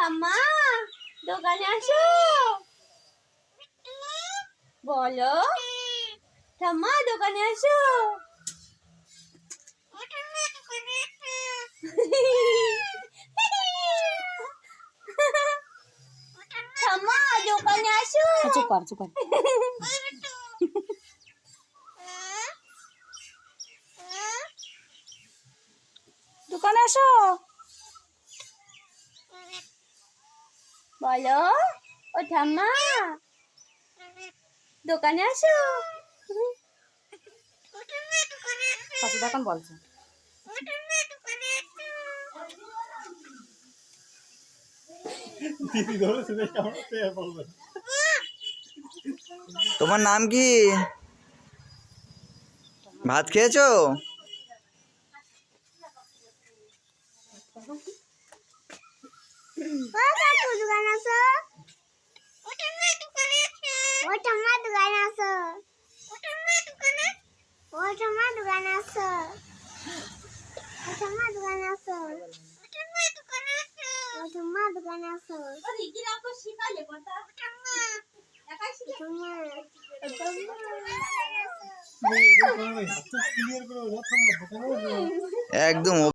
ঠাম্মা দোকানে আসো বলো ঠাম্মা দোকানে আসো ঠাম্মা দোকানে আসো চুপ কর চুপ কর দোকানে আসো বলো ও ঠাম্মা। দোকানে আসো পাশে দেখান বলছে। তোমার নাম কি? ভাত খেয়েছো? দোকান আসো ও ঠাম্মা দোকানে আসো ও ঠাম্মা দোকানে আসো ও ঠাম্মা দোকানে আসো ও ঠাম্মা দোকানে আসো ঠাম্মা ক্লিয়ার একদম